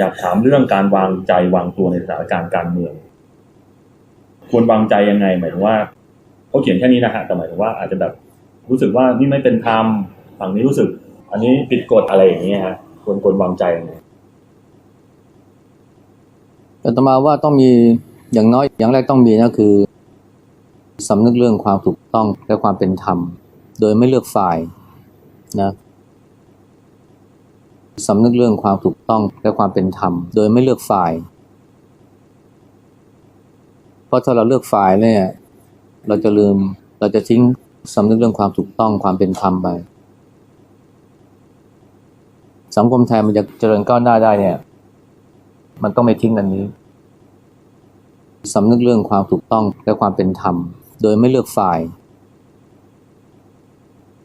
อยากถามเรื่องการวางใจวางตัวในสถานการณ์การเมือง ควรวางใจยังไง หมายถึงว่าเขาเขียนแค่นี้นะฮะแต่หมายถึงว่าอาจจะแบบรู้สึกว่านี่ไม่เป็นธรรมฝั่งนี้รู้สึก อันนี้ผิดกฎอะไรอย่างเงี้ยฮะควรควรวางใจยังไงอาตมาว่าต้องมีอย่างน้อยอย่างแรกต้องมีนะคือสำนึกเรื่องความถูกต้องและความเป็นธรรม โดยไม่เลือกฝ่ายนะ สำนึกเรื่องความถูกต้องและความเป็นธรรม โดยไม่เลือกฝ่าย เพราะถ้าเราเลือกฝ่ายเนี่ยเราจะลืมเราจะทิ้งสำนึกเรื่องความถูกต้องความเป็นธรรมไปสังคมไทยมันจะเจริญก้าวหน้าได้เนี่ย มันต้องไม่ทิ้งอันนี้สำนึกเรื่องความถูกต้องและความเป็นธรรม โดยไม่เลือกฝ่าย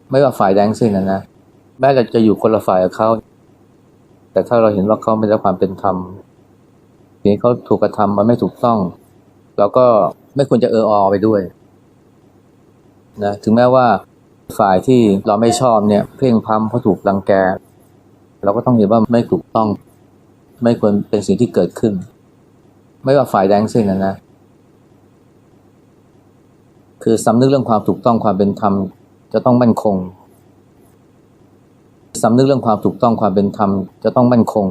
ไม่ว่าฝ่ายแดงสิ้นนะนะแม้เราจะอยู่คนละฝ่ายกับเขา แต่ถ้าเราเห็นว่าเขาไม่ได้ความเป็นธรรมสิ่งที่เขาถูกกระทำมันไม่ถูกต้อง เราก็ไม่ควรจะเอออไปด้วยนะถึงแม้ว่าฝ่ายที่เราไม่ชอบเนี่ย เพ่งพำเพราะถูกรังแก เราก็ต้องเห็นว่าไม่ถูกต้อง ไม่ควรเป็นสิ่งที่เกิดขึ้น ไม่ว่าฝ่ายแดงสิ้นนะนะ คือสำนึกเรื่องความถูกต้องความเป็นธรรมจะต้องมั่นคง สำนึกเรื่องความถูกต้องความเป็นธรรมจะต้องมั่นคง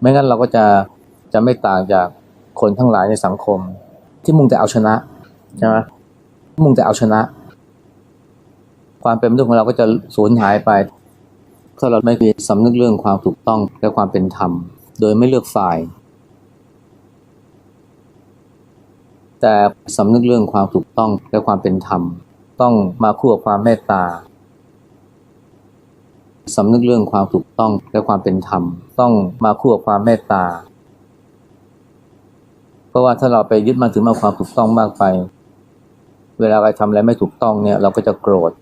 ไม่งั้นเราก็จะจะไม่ต่างจากคนทั้งหลายในสังคม ที่มุ่งแต่เอาชนะใช่ไหมมุ่งแต่เอาชนะ ความเป็นมนุษย์ของเราก็จะสูญหายไปถ้าเราไม่มีสำนึกเรื่องความถูกต้องและความเป็นธรรม โดยไม่เลือกฝ่าย แต่สำนึกเรื่องความถูกต้องและความเป็นธรรม ต้องมาคู่กับความเมตตา สำนึกเรื่องความถูกต้องและความเป็นธรรม ต้องมาคู่กับความเมตตา เพราะว่าถ้าเราไปยึดมั่นถือมั่นความถูกต้องมากไป เวลาใครทำอะไรไม่ถูกต้องเนี่ยเราก็จะโกรธ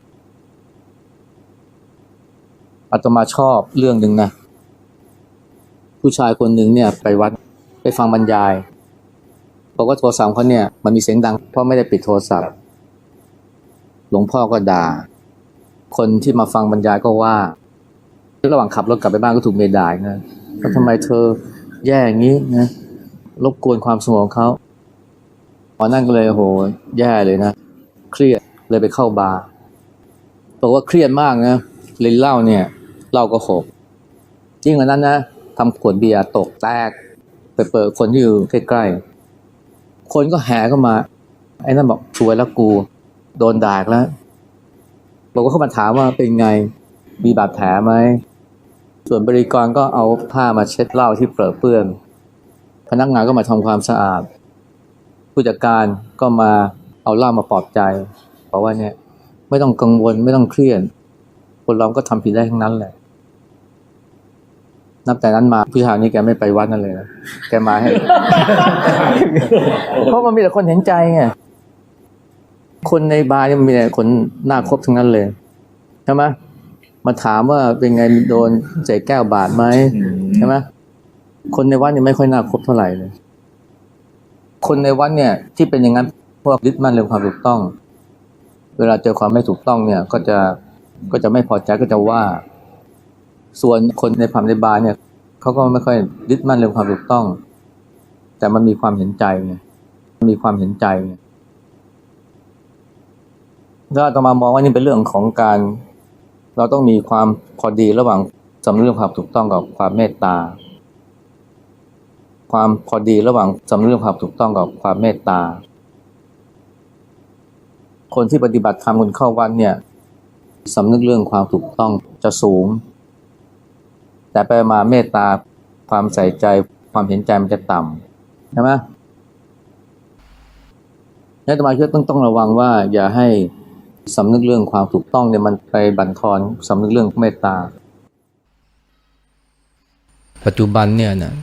อาตมาชอบเรื่องหนึ่งนะ ผู้ชายคนหนึ่งเนี่ยไปวัดไปฟังบรรยายบอกว่าโทรศัพท์เขาเนี่ยมันมีเสียงดังเพราะไม่ได้ปิดโทรศัพท์ หลวงพ่อก็ด่า คนที่มาฟังบรรยายก็ว่า ระหว่างขับรถกลับไปบ้านก็ถูกเมด่านะว่าทำไมเธอแย่อย่างนี้นะรบกวนความสงบของเขาพอนั่นก็เลยโอ้โหแย่เลยนะเครียดเลยไปเข้าบาร์บอกว่าเครียดมากนะเลยเหล้าเนี่ยเหล้าก็หกยิ่งกว่านั้นนะทำขวดเบียร์ตกแตกไปเปิดคนที่อยู่ใกล้ๆคนก็แห่เข้ามา ไอ้นั่นบอกช่วยแล้วกู โดนด่ากแล้วบอกว่าเขามาถามว่าเป็นไงมีบาดแผลไหม ส่วนบริกรก็เอาผ้ามาเช็ดเหล้าที่เปรอะเปื้อน พนักงานก็มาทำความสะอาด ผู้จัดการก็มาเอาเหล้ามาปลอบใจบอกว่าเนี่ยไม่ต้องกังวลไม่ต้องเครียดคนเราก็ทำผิดได้ทั้งนั้นแหละ นับแต่นั้นมาผู้ชายนี้แกไม่ไปวัดนั่นเลยนะแกมาให้ เพราะมันมีแต่คนเห็นใจไงคนในบาร์เนี่ยมันมีแต่คนหน้าครบทั้งนั้นเลยใช่ไหม มาถามว่าเป็นไงโดนใส่แก้วบาดไหมใช่ไหมคนในวัดเนี่ยไม่ค่อยน่าคบเท่าไหร่เลยคนในวัดเนี่ย ที่เป็นอย่างนั้นพวกยึดมั่นเรื่องความถูกต้อง เวลาเจอความไม่ถูกต้องเนี่ย ก็จะก็จะไม่พอใจก็จะว่า ส่วนคนในผับในบาร์เนี่ยเขาก็ไม่ค่อยยึดมั่นเรื่องความถูกต้อง แต่มันมีความเห็นใจไงมันมีความเห็นใจไงถ้าอาตมามองว่านี่เป็นเรื่องของการ เราต้องมีความพอดีระหว่างสำนึกเรื่องความถูกต้องกับความเมตตา ความพอดีระหว่างสำนึกเรื่องความถูกต้องกับความเมตตา คนที่ปฏิบัติธรรมคนเข้าวัดเนี่ยสำนึกเรื่องความถูกต้องจะสูง แต่ไปมาเมตตาความใส่ใจความเห็นใจมันจะต่ำใช่ไหมนี่ตมาคิดต้องต้องระวังว่าอย่าให้ สำนึกเรื่องความถูกต้องเนี่ยมันไปบั่นทอนสำนึกเรื่องเมตตา ปัจจุบันเนี่ยนะ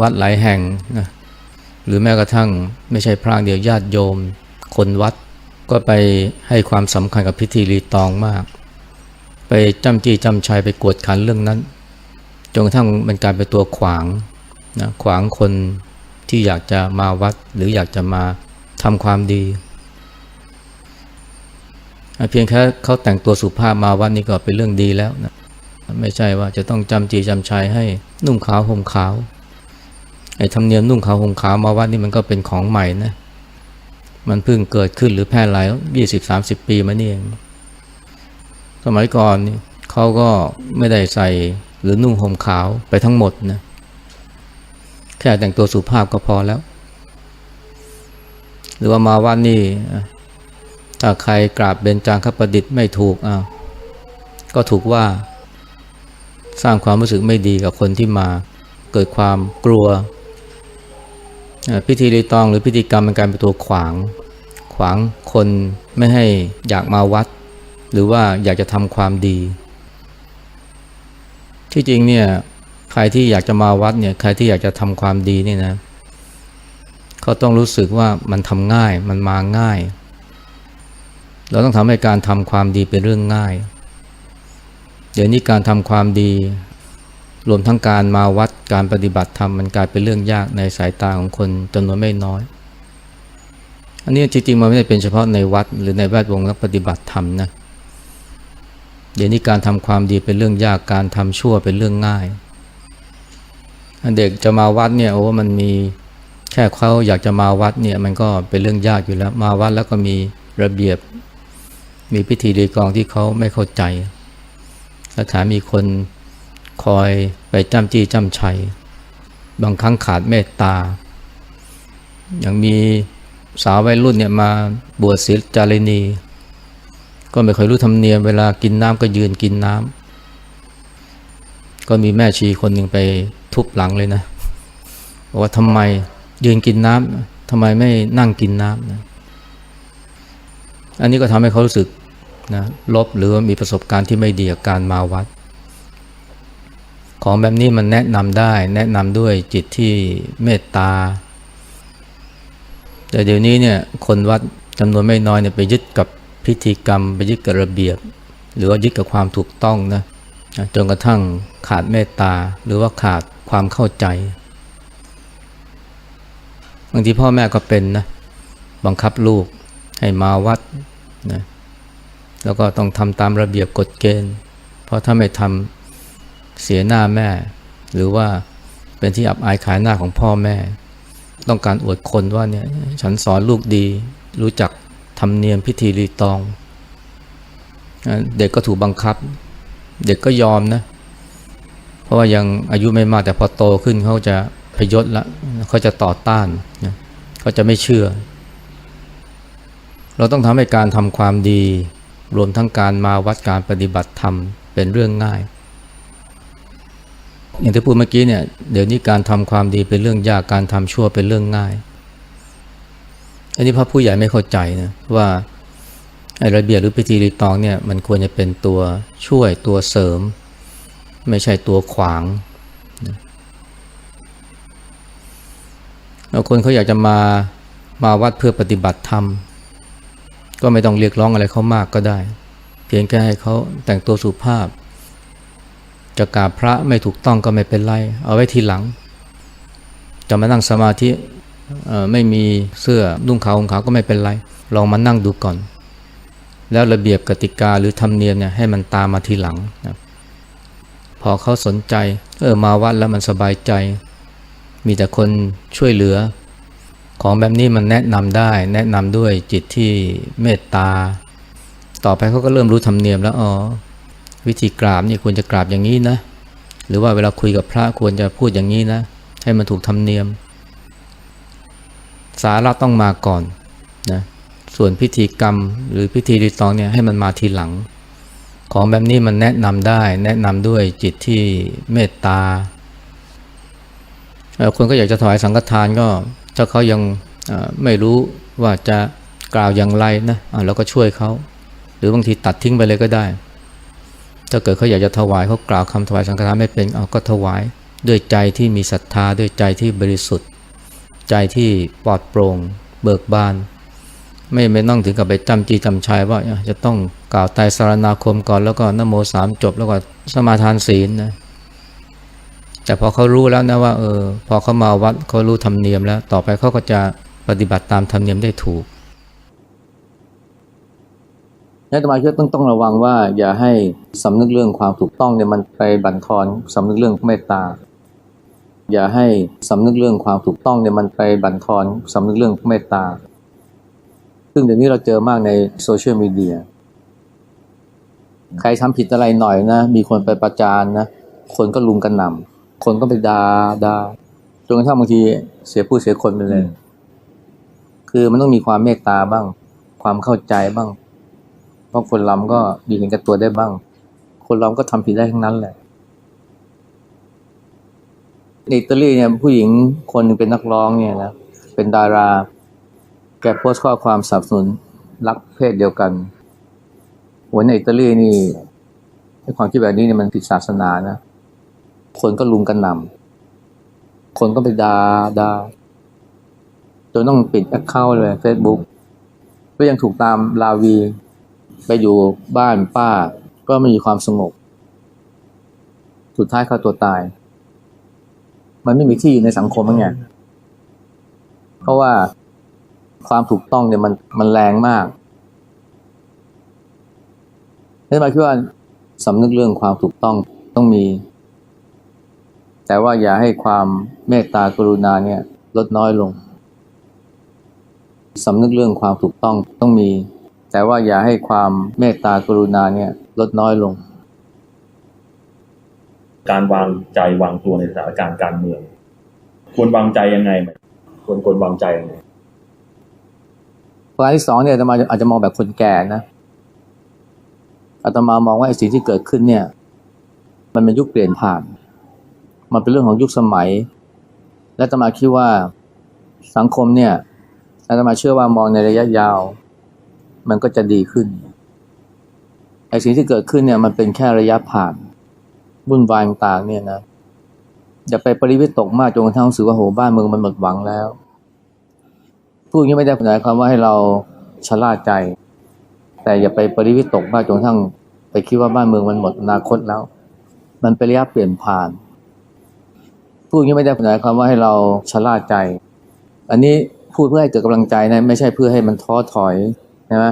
วัดหลายแห่งนะหรือแม้กระทั่งไม่ใช่พระเดียวญาติโยม คนวัดก็ไปให้ความสำคัญกับพิธีรีตองมาก ไปจำจีจำชัยไปกวดขันเรื่องนั้นจนกระทั่งมันกลายเป็นตัวขวางนะขวางคนที่อยากจะมาวัดหรืออยากจะมาทำความดี เพียงแค่เขาแต่งตัวสุภาพมาวัดนี่ก็เป็นเรื่องดีแล้วนะไม่ใช่ว่าจะต้องจำจีจำชัยให้นุ่งขาวห่มขาวไอ้ธรรมเนียมนุ่งขาวห่มขาวมาวัดนี่มันก็เป็นของใหม่นะมันเพิ่งเกิดขึ้นหรือแพร่หลายยี่สิบสามสิบปีมานี่เองสมัยก่อนนี่เขาก็ไม่ได้ใส่หรือนุ่งห่มขาวไปทั้งหมดนะแค่แต่งตัวสุภาพก็พอแล้ว หรือว่ามาวัดนี่ ถ้าใครกราบเบญจางคประดิษฐ์ไม่ถูกอ้าวก็ถูกว่า สร้างความรู้สึกไม่ดีกับคนที่มาเกิดความกลัว พิธีรีตองหรือพิธีกรรมมันกายเป็นตัวขวาง ขวางคนไม่ให้อยากมาวัด หรือว่าอยากจะทำความดี ที่จริงเนี่ยใครที่อยากจะมาวัดเนี่ยใครที่อยากจะทำความดีนี่นะเขาต้องรู้สึกว่ามันทำง่ายมันมาง่าย เราต้องทำให้การทำความดีเป็นเรื่องง่าย เดี๋ยวนี้การทำความดี รวมทั้งการมาวัดการปฏิบัติธรรมมันกลายเป็นเรื่องยากในสายตาของคนจำนวนไม่น้อย อันนี้จริงๆมันไม่ได้เป็นเฉพาะในวัดหรือในแวดวงนักปฏิบัติธรรมนะเดี๋ยวนี้การทำความดีเป็นเรื่องยากการทำชั่วเป็นเรื่องง่ายเด็กจะมาวัดเนี่ยโอ้มันมีแค่เขาอยากจะมาวัดเนี่ยมันก็เป็นเรื่องยากอยู่แล้ว มาวัดแล้วก็มีระเบียบ มีพิธีรีกองที่เขาไม่เข้าใจและแถมมีคนคอยไปจ้ำจี้จ้ำชัย บางครั้งขาดเมตตา อย่างมีสาววัยรุ่นเนี่ยมาบวชศิลจารินี ก็ไม่เคยรู้ธรรมเนียมเวลากินน้ำก็ยืนกินน้ำก็มีแม่ชีคนหนึ่งไปทุบหลังเลยนะบอกว่าทำไมยืนกินน้ำทำไมไม่นั่งกินน้ำนะอันนี้ก็ทำให้เขารู้สึก นะลบหรือว่ามีประสบการณ์ที่ไม่ดีกับการมาวัด ของแบบนี้มันแนะนำได้ แนะนำด้วยจิตที่เมตตา แต่เดี๋ยวนี้เนี่ยคนวัดจำนวนไม่น้อยเนี่ยไปยึดกับพิธีกรรม ไปยึดกับระเบียบ หรือว่ายึดกับความถูกต้องนะจนกระทั่งขาดเมตตา หรือว่าขาดความเข้าใจบางทีพ่อแม่ก็เป็นนะบังคับลูกให้มาวัดนะ แล้วก็ต้องทำตามระเบียบกฎเกณฑ์ เพราะถ้าไม่ทำเสียหน้าแม่ หรือว่าเป็นที่อับอายขายหน้าของพ่อแม่ ต้องการอวดคนว่าเนี่ยฉันสอนลูกดี รู้จักธรรมเนียมพิธีรีตอง เด็กก็ถูกบังคับ เด็กก็ยอมนะ เพราะว่ายังอายุไม่มากแต่พอโตขึ้นเขาจะพยศละเขาจะต่อต้านนะเขาจะไม่เชื่อ เราต้องทำให้การทำความดี รวมทั้งการมาวัดการปฏิบัติธรรมเป็นเรื่องง่าย อย่างที่พูดเมื่อกี้เนี่ยเดี๋ยวนี้การทำความดีเป็นเรื่องยากการทำชั่วเป็นเรื่องง่าย อันนี้พระผู้ใหญ่ไม่เข้าใจนะว่าไอ้ระเบียบหรือพิธีรีตองเนี่ยมันควรจะเป็นตัวช่วยตัวเสริม ไม่ใช่ตัวขวางคนเขาอยากจะมามาวัดเพื่อปฏิบัติธรรม ก็ไม่ต้องเรียกร้องอะไรเขามากก็ได้ เพียงแค่ให้เขาแต่งตัวสุภาพ จะกราบพระไม่ถูกต้องก็ไม่เป็นไร เอาไว้ทีหลัง จะมานั่งสมาธิไม่มีเสื้อนุ่งขาวห่มขาวก็ไม่เป็นไร ลองมานั่งดูก่อน แล้วระเบียบกติกาหรือธรรมเนียมเนี่ยให้มันตามมาทีหลังนะพอเขาสนใจ เออมาวัดแล้วมันสบายใจ มีแต่คนช่วยเหลือ ของแบบนี้มันแนะนำได้ แนะนำด้วยจิตที่เมตตา ต่อไปเขาก็เริ่มรู้ธรรมเนียมแล้วอ๋อวิธีกราบนี่ควรจะกราบอย่างนี้นะ หรือว่าเวลาคุยกับพระควรจะพูดอย่างนี้นะ ให้มันถูกธรรมเนียม สาระต้องมาก่อนนะส่วนพิธีกรรมหรือพิธีรีตองเนี่ยให้มันมาทีหลัง ของแบบนี้มันแนะนำได้ แนะนำด้วยจิตที่เมตตาคนก็อยากจะถวายสังฆทานก็ ถ้าเขายังไม่รู้ว่าจะกล่าวอย่างไรนะเราก็ช่วยเขา หรือบางทีตัดทิ้งไปเลยก็ได้ ถ้าเกิดเขาอยากจะถวายเขากล่าวคำถวายสังฆทานไม่เป็นเอาก็ถวาย ด้วยใจที่มีศรัทธาด้วยใจที่บริสุทธิ์ ใจที่ปลอดโปร่ง เบิกบาน ไม่ไม่ต้องถึงกับไปจำจีจำชัยว่าจะต้องกล่าวไตรสารนาคมก่อนแล้วก็นโมสามจบแล้วก็สมาทานศีลนะ แต่พอเขารู้แล้วนะว่าเออพอเขามาวัดเขารู้ธรรมเนียมแล้ว ต่อไปเขาก็จะปฏิบัติตามธรรมเนียมได้ถูกนักธรรมาคิดต้องต้องระวังว่า อย่าให้สำนึกเรื่องความถูกต้องเนี่ยมันไปบั่นทอนสำนึกเรื่องเมตตา อย่าให้สำนึกเรื่องความถูกต้องเนี่ยมันไปบั่นทอนสำนึกเรื่องเมตตา ซึ่งเดี๋ยวนี้เราเจอมากในโซเชียลมีเดีย ใครทำผิดอะไรหน่อยนะ มีคนไปประจานนะ คนก็ลุมกันนำ คนก็ไปดา่าด่าจนกระทั่งบางทีเสียผู้เสียคนไปเลย คือมันต้องมีความเมตตาบ้าง ความเข้าใจบ้าง เพราะคนเราก็มีเห็นแก่ตัวได้บ้าง คนเราก็ทำผิดได้ทั้งนั้นแหละในอิตาลีเนี่ยผู้หญิงคนหนึ่งเป็นนักร้องเนี่ยนะเป็นดารา แกโพสต์ข้อความสนับสนุนรักเพศเดียวกันโหในอิตาลีนี่ไอ้ความคิดแบบนี้เนี่ยมันผิดศาสนานะ คนก็ลุมกันนำคนก็ไปดา่าด่าจนต้องปิดแอคเคาท์เลยเฟซบุ๊กก็ยังถูกตามลาวี ไปอยู่บ้านป้า ก็ไม่มีความสงบ สุดท้ายฆ่าตัวตาย มันไม่มีที่อยู่ในสังคมมั้งไงเพราะว่าความถูกต้องเนี่ยมันมันแรงมากนี่หมายคือว่าสำนึกเรื่องความถูกต้องต้องมี แต่ว่าอย่าให้ความเมตตากรุณาเนี่ยลดน้อยลงสำนึกเรื่องความถูกต้องต้องมี แต่ว่าอย่าให้ความเมตตากรุณาเนี่ยลดน้อยลง การวางใจวางตัวในสถานการณ์การเมือง ควรวางใจยังไงไหมควรควรวางใจยังไงประการที่สองเนี่ยอาตมาอาจจะมองแบบคนแก่นะอาตมามองว่าไอ้สิ่งที่เกิดขึ้นเนี่ย มันเป็นยุคเปลี่ยนผ่าน มันเป็นเรื่องของยุคสมัย และตมาคิดว่าสังคมเนี่ยอาตมาเชื่อว่ามองในระยะยาว มันก็จะดีขึ้นไอ้สิ่งที่เกิดขึ้นเนี่ยมันเป็นแค่ระยะผ่านวุ่นวายต่างๆเนี่ยนะอย่าไปปริวิตกมากจนกระทั่งรู้สึกว่าโหบ้านเมืองมันหมดหวังแล้วพูดอย่างนี้ไม่ได้หมายความว่าให้เราชะล่าใจ แต่อย่าไปปริวิตกมากจนกระทั่งไปคิดว่าบ้านเมืองมันหมดอนาคตแล้ว มันเป็นระยะเปลี่ยนผ่าน พูดอย่างนี้ไม่ได้หมายความว่าให้เราชะล่าใจ อันนี้พูดเพื่อให้เกิดกำลังใจนะไม่ใช่เพื่อให้มันท้อถอยใช่ไหม